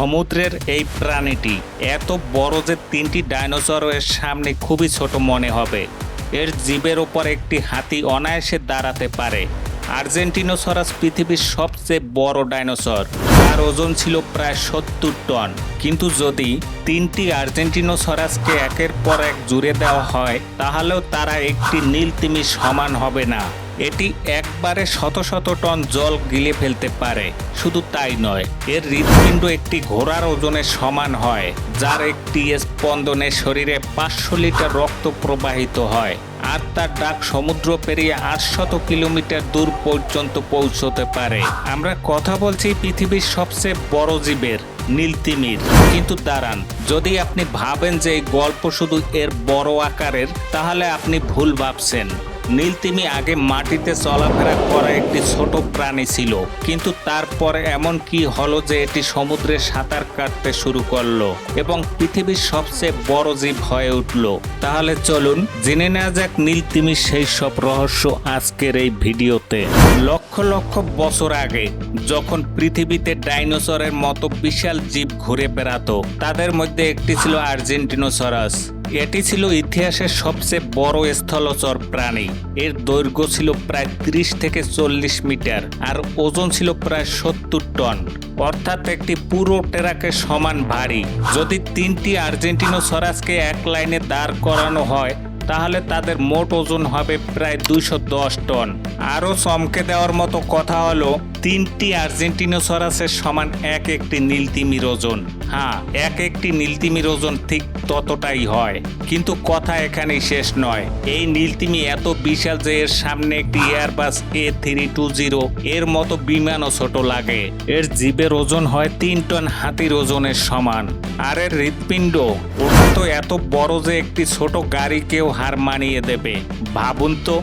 সমুদ্রের এই প্রাণীটি এত বড় যে তিনটি ডাইনোসরের সামনে খুবই ছোট মনে হবে। এর জীবের ওপর একটি হাতি অনায়াসে দাঁড়াতে পারে। আর্জেন্টিনোসরাস পৃথিবীর সবচেয়ে বড় ডাইনোসর। তার ওজন ছিল প্রায় সত্তর টন। কিন্তু যদি তিনটি আর্জেন্টিনো আর্জেন্টিনোসরাসকে একের পর এক জুড়ে দেওয়া হয়, তাহলেও তারা একটি নীল তিমির সমান হবে না। এটি একবারে শত শত টন জল গিলে ফেলতে পারে। শুধু তাই নয়, এর হৃৎপিণ্ড একটি ঘোড়ার ওজনের সমান হয়, যার একটি স্পন্দনে শরীরে পাঁচশো লিটার রক্ত প্রবাহিত হয়। আর তার ডাক সমুদ্র পেরিয়ে আটশত কিলোমিটার দূর পর্যন্ত পৌঁছতে পারে। আমরা কথা বলছি পৃথিবীর সবচেয়ে বড় জীবের, নীলতিমির। কিন্তু দাঁড়ান, যদি আপনি ভাবেন যে এই গল্প শুধু এর বড় আকারের, তাহলে আপনি ভুল ভাবছেন। নীলতিমি আগে মাটিতে চলাফেরা করা একটি ছোট প্রাণী ছিল, কিন্তু তারপরে এমন কি হলো যে এটি সমুদ্রে সাঁতার কাটতে শুরু করল এবং পৃথিবীর সবচেয়ে বড় জীব হয়ে উঠল। তাহলে চলুন জেনে নেওয়া যাক নীলতিমির সেই সব রহস্য আজকের এই ভিডিওতে। লক্ষ লক্ষ বছর আগে, যখন পৃথিবীতে ডাইনোসরের মতো বিশাল জীব ঘুরে বেড়াতো, তাদের মধ্যে একটি ছিল আর্জেন্টিনোসরাস। এটি ছিল ইতিহাসের সবচেয়ে বড় স্থলচর প্রাণী। এর দৈর্ঘ্য ছিল প্রায় ত্রিশ থেকে চল্লিশ মিটার আর ওজন ছিল প্রায় সত্তর টন। অর্থাৎ একটি পুরো টেরাকে সমান ভারী। যদি তিনটি আর্জেন্টিনোসরাসকে এক লাইনে দাঁড় করানো হয়, তাহলে তাদের মোট ওজন হবে প্রায় দুইশো দশ টন। আরও চমকে দেওয়ার মতো কথা হলো তিনটি আর্জেন্টিনোসরাসের সমান এক একটি নীলতিমির ওজন। হ্যাঁ এক একটি নীলতিমির ওজন ঠিক ততটাই হয়। কিন্তু কথা এখানেই শেষ নয়। এই নীলতিমি এত বিশাল যে এর সামনে একটি Airbus A three two zero এর মতো বিমানও ছোট লাগে। এর জীবের ওজন হয় তিন টন হাতির ওজনের সমান। আর এর হৃৎপিণ্ড, ওটা তো এত বড় যে একটি ছোট গাড়িকেও হার মানিয়ে দেবে। ভাবুন তো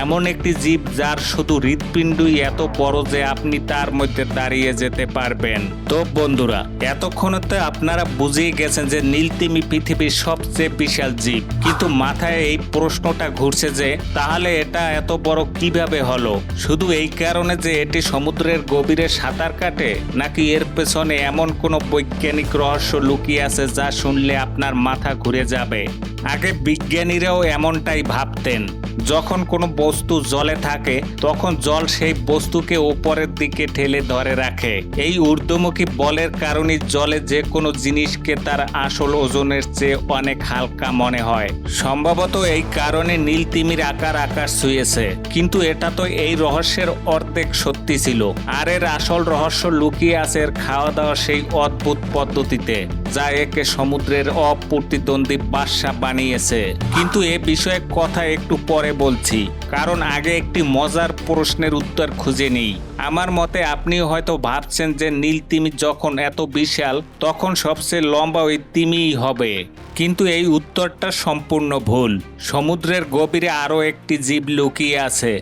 এমন একটি জীব যার শুধু হৃৎপিণ্ডই এত বড় যে আপনি তার মধ্যে দাঁড়িয়ে যেতে পারবেন। তো বন্ধুরা, এতক্ষণতে আপনারা বুঝিয়ে গেছেন যে নীলতিমি পৃথিবীর সবচেয়ে বিশাল জীব। কিন্তু মাথায় এই প্রশ্নটা ঘুরছে যে, তাহলে এটা এত বড় কীভাবে হলো? শুধু এই কারণে যে এটি সমুদ্রের গভীরে সাঁতার কাটে, নাকি এর পেছনে এমন কোনো বৈজ্ঞানিক রহস্য লুকিয়ে আছে যা শুনলে আপনার মাথা ঘুরে যাবে? আগে বিজ্ঞানীরাও এমনটাই ভাবতেন। যখন কোনো বস্তু জলে থাকে, তখন জল সেই বস্তুকে ওপরের দিকে ঠেলে ধরে রাখে। এই ঊর্ধ্বমুখী বলের কারণে জলে যে কোনো জিনিসকে তার আসল ওজনের চেয়ে অনেক হালকা মনে হয়। সম্ভবত এই কারণে নীল তিমির আকার আকাশ ছুঁয়েছে। কিন্তু এটা তো এই রহস্যের অর্ধেক সত্যি ছিল। আর এর আসল রহস্য লুকিয়ে আছে এর খাওয়া দাওয়া সেই অদ্ভুত পদ্ধতিতে, যা একে সমুদ্রের অপ্রতিদ্বন্দ্বী বাদশা বানিয়েছে। কিন্তু এ বিষয়ে কথা একটু পরে বলছি। কারণ আগে একটি মজার প্রশ্নের উত্তর খুঁজে নেই। আমার মতে আপনি হয়তো ভাবছেন যে নীল তিমি যখন এত বিশাল, তখন সবচেয়ে লম্বা ওই তিমিই হবে। কিন্তু এই উত্তরটা সম্পূর্ণ ভুল। সমুদ্রের গভীরে আরও একটি জীব লুকিয়ে আছে,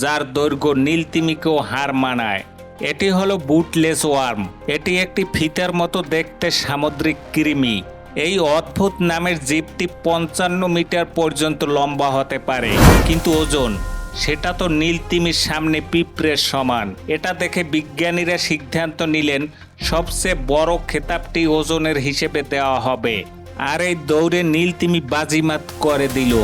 যার দৈর্ঘ্য নীল তিমিকেও হার মানায়। এটি হলো বুটলেস ওয়ার্ম। এটি একটি ফিতার মতো দেখতে সামুদ্রিক কৃমি। এই অদ্ভুত নামের জীবটি পঞ্চান্ন মিটার পর্যন্ত লম্বা হতে পারে। কিন্তু ওজন, সেটা তো নীল তিমির সামনে পিঁপড়ের সমান। এটা দেখে বিজ্ঞানীরা সিদ্ধান্ত নিলেন, সবচেয়ে বড় খেতাবটি ওজনের হিসেবে দেওয়া হবে। আর এই দৌড়ে নীল তিমি বাজিমাত করে দিল।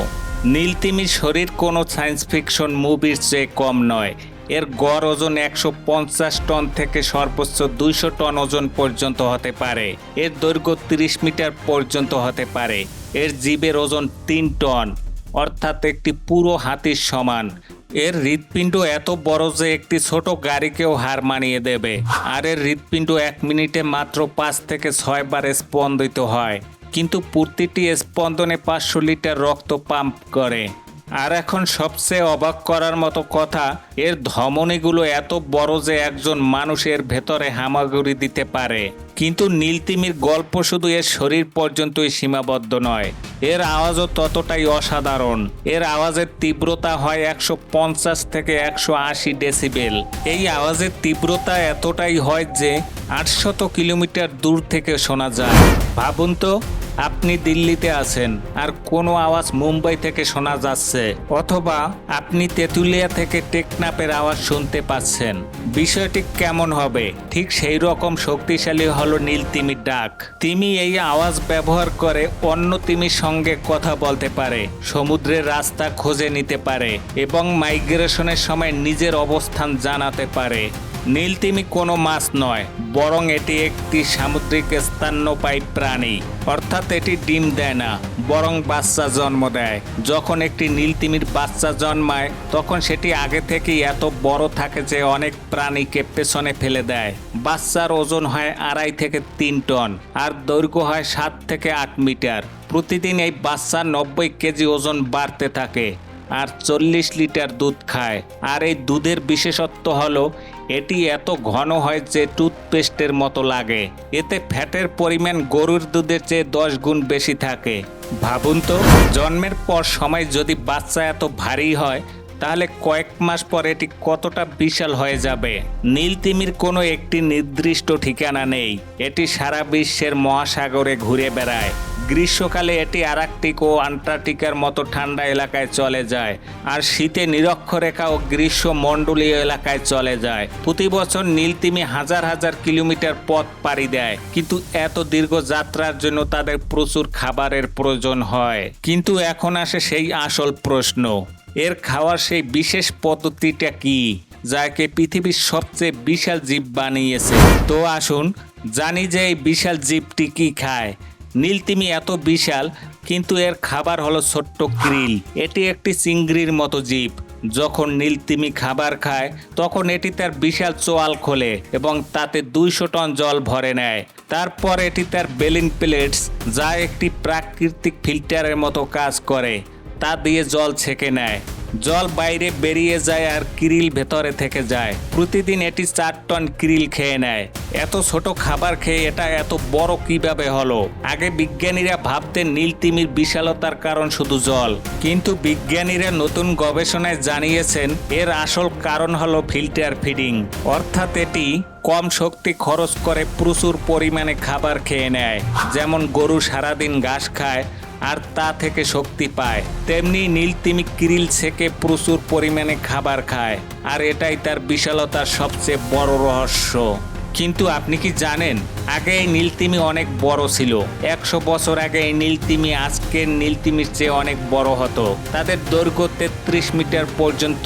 নীল তিমির শরীর কোনো সায়েন্স ফিকশন মুভির চেয়ে কম নয় এর গড় ওজন একশো পঞ্চাশ টন থেকে সর্বোচ্চ দুইশো টন ওজন পর্যন্ত হতে পারে। এর দৈর্ঘ্য তিরিশ মিটার পর্যন্ত হতে পারে। এর জীবের ওজন তিন টন, অর্থাৎ একটি পুরো হাতির সমান। এর হৃৎপিণ্ড এত বড় যে একটি ছোট গাড়িকেও হার মানিয়ে দেবে। আর এর হৃৎপিণ্ড এক মিনিটে মাত্র পাঁচ থেকে ছয় বার স্পন্দিত হয়। কিন্তু প্রতিটি স্পন্দনে পাঁচশো লিটার রক্ত পাম্প করে। আর এখন সবচেয়ে অবাক করার মতো কথা, এর ধমনীগুলো এত বড় যে একজন মানুষের ভেতরে হামাগুড়ি দিতে পারে। কিন্তু নীলতিমির গল্প শুধু এর শরীর পর্যন্তই সীমাবদ্ধ নয়, এর আওয়াজও ততটাই অসাধারণ। এর আওয়াজের তীব্রতা হয় একশো পঞ্চাশ থেকে একশো আশি ডেসিবেল। এই আওয়াজের তীব্রতা এতটাই হয় যে আটশত কিলোমিটার দূর থেকে শোনা যায়। ভাবুন তো আপনি দিল্লিতে আছেন আর কোনো আওয়াজ মুম্বাই থেকে শোনা যাচ্ছে অথবা আপনি তেঁতুলিয়া থেকে টেকনাপের আওয়াজ শুনতে পাচ্ছেন। বিষয়টি কেমন হবে? ঠিক সেই রকম শক্তিশালী হলো নীল তিমির ডাক। তিমি এই আওয়াজ ব্যবহার করে অন্য তিমির সঙ্গে কথা বলতে পারে, সমুদ্রের রাস্তা খুঁজে নিতে পারে এবং মাইগ্রেশনের সময় নিজের অবস্থান জানাতে পারে। নীলতিমি কোনো মাছ নয়, বরং এটি একটি সামুদ্রিক স্তন্যপায়ী প্রাণী। অর্থাৎ এটি ডিম দেয় না, বরং বাচ্চা জন্ম দেয়। যখন একটি নীলতিমির বাচ্চা জন্মায়, তখন সেটি আগে থেকেই এত বড় থাকে যে অনেক প্রাণীকে পেছনে ফেলে দেয়। বাচ্চার ওজন হয় আড়াই থেকে তিন টন, আর দৈর্ঘ্য হয় সাত থেকে আট মিটার। প্রতিদিন এই বাচ্চা নব্বই কেজি ওজন বাড়তে থাকে। আর চল্লিশ লিটার দুধ খায়। আর এই দুধের বিশেষত্ব হলো, এটি এত ঘন হয় যে টুথপেস্টের মতো লাগে। এতে ফ্যাটের পরিমাণ গরুর দুধের চেয়ে দশ গুণ বেশি থাকে। ভাবুন তো, জন্মের পর সময় যদি বাচ্চা এত ভারী হয় তাহলে কয়েক মাস পর এটি কতটা বিশাল হয়ে যাবে? নীল তিমির কোনো একটি নির্দিষ্ট ঠিকানা নেই। এটি সারা বিশ্বের মহাসাগরে ঘুরে বেড়ায়। গ্রীষ্মকালে এটি আরাকটিক ও আন্টার্কটিকার মতো ঠান্ডা এলাকায় চলে যায় আর শীতে নিরক্ষরেখা ও গ্রীষ্মমণ্ডলীয় এলাকায় চলে যায়। প্রতি বছর নীলতিমি হাজার হাজার কিলোমিটার পথ পাড়ি দেয়, কিন্তু এত দীর্ঘ যাত্রার জন্য তাদের প্রচুর খাবারের প্রয়োজন হয়। কিন্তু এখন আসে সেই আসল প্রশ্ন এর খাওয়ার সেই বিশেষ পদ্ধতিটা কি, যাকে পৃথিবীর সবচেয়ে বিশাল জীব বানিয়েছে? তো আসুন জানি যে এই বিশাল জীবটি কি খায়। নীলতিমি এত বিশাল, কিন্তু এর খাবার হলো ছোট্ট ক্রিল। এটি একটি চিংড়ির মতো জীব। যখন নীলতিমি খাবার খায়, তখন এটি তার বিশাল চোয়াল খোলে এবং তাতে দুইশো টন জল ভরে নেয়। তারপর এটি তার বেলিন প্লেটস, যা একটি প্রাকৃতিক ফিল্টারের মতো কাজ করে। তা দিয়ে জল ছেঁকে নেয়। জল বাইরে বেরিয়ে যায় আর কিরিল ভেতরে থেকে যায়। প্রতিদিন এটি চার টন কিরিল খেয়ে নেয়। এত ছোট খাবার খেয়ে এটা এত বড় কীভাবে হলো? আগে বিজ্ঞানীরা ভাবতেন নীলতিমির বিশালতার কারণ শুধু জল। কিন্তু বিজ্ঞানীরা নতুন গবেষণায় জানিয়েছেন, এর আসল কারণ হলো ফিল্টার ফিডিং। অর্থাৎ এটি কম শক্তি খরচ করে প্রচুর পরিমাণে খাবার খেয়ে নেয়। যেমন গরু সারাদিন ঘাস খায় আর তা থেকে শক্তি পায়। তেমনি নীলতিমি কিরিল থেকে প্রচুর পরিমাণে খাবার খায়। আর এটাই তার বিশালতার সবচেয়ে বড় রহস্য। কিন্তু আপনি কি জানেন, আগে এই নীলতিমি অনেক বড় ছিল। একশো বছর আগে এই নীলতিমি আজকের নীলতিমির চেয়ে অনেক বড় হতো। তাদের দৈর্ঘ্য তেত্রিশ মিটার পর্যন্ত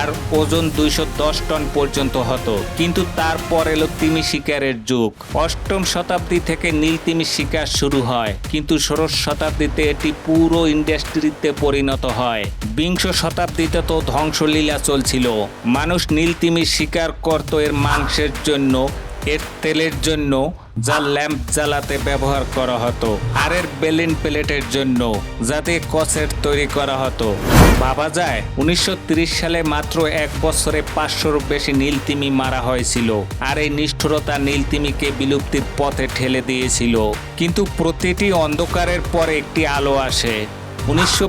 আর ওজন দুইশো দশ টন পর্যন্ত হতো। কিন্তু তারপর এলো তিমি শিকারের যুগ। অষ্টম শতাব্দী থেকে নীলতিমি শিকার শুরু হয়। কিন্তু ষোড়শ শতাব্দীতে এটি পুরো ইন্ডাস্ট্রিতে পরিণত হয়। বিংশ শতাব্দীতে তো ধ্বংসলীলা চলছিল। মানুষ নীলতিমি শিকার করত এর মাংসের জন্য এর তেলের জন্য যা ল্যাম্প জ্বালাতে ব্যবহার করা হতো, আর এর বেলিন প্লেটের জন্য যাতে কসেট তৈরি করা হতো। ভাবা যায়, উনিশশো সালে মাত্র এক বছরে পাঁচশোর বেশি নীলতিমি মারা হয়েছিল, আর এই নিষ্ঠুরতা নীলতিমিকে বিলুপ্তির পথে ঠেলে দিয়েছিল। কিন্তু প্রতিটি অন্ধকারের পর একটি আলো আসে। উনিশশো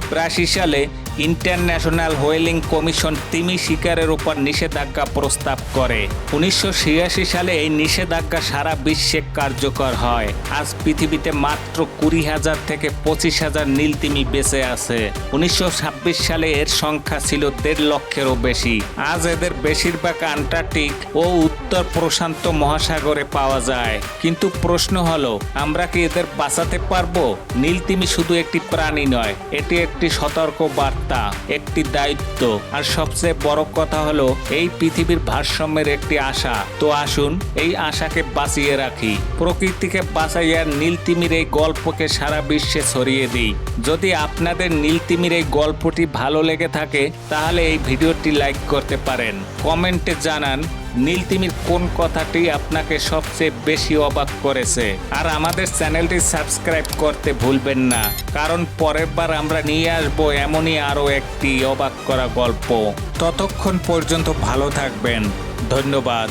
সালে ইন্টারন্যাশনাল হোয়েলিং কমিশন তিমি শিকারের উপর নিষেধাজ্ঞা প্রস্তাব করে। উনিশশো ছিয়াশি সালে এই নিষেধাজ্ঞা সারা বিশ্বে কার্যকর হয়। আজ পৃথিবীতে মাত্র কুড়ি হাজার থেকে পঁচিশ হাজার নীল তিমি বেঁচে আছে। উনিশশো ছাব্বিশ সালে এর সংখ্যা ছিল দেড় লক্ষেরও বেশি। আজ এদের বেশিরভাগ আন্টার্কটিক ও উত্তর প্রশান্ত মহাসাগরে পাওয়া যায়। কিন্তু প্রশ্ন হলো, আমরা কি এদের বাঁচাতে পারব? নীলতিমি শুধু একটি প্রাণী নয়, এটি একটি সতর্ক বার্তা। একটি দায়িত্ব। আর সবচেয়ে বড় কথা হলো, এই পৃথিবীর ভারসাম্যের একটি আশা। তো আসুন, এই আশাকে বাঁচিয়ে রাখি। প্রকৃতিকে বাঁচাইয়া নীলতিমির এই গল্পকে সারা বিশ্বে ছড়িয়ে দিই। যদি আপনাদের নীলতিমির এই গল্পটি ভালো লেগে থাকে, তাহলে এই ভিডিওটি লাইক করতে পারেন। কমেন্টে জানান নীলতিমির কোন কথাটি আপনাকে সবচেয়ে বেশি অবাক করেছে? আর আমাদের চ্যানেলটি সাবস্ক্রাইব করতে ভুলবেন না, কারণ পরের বার আমরা নিয়ে আসব এমনই আরও একটি অবাক করা গল্প। ততক্ষণ পর্যন্ত ভালো থাকবেন। ধন্যবাদ।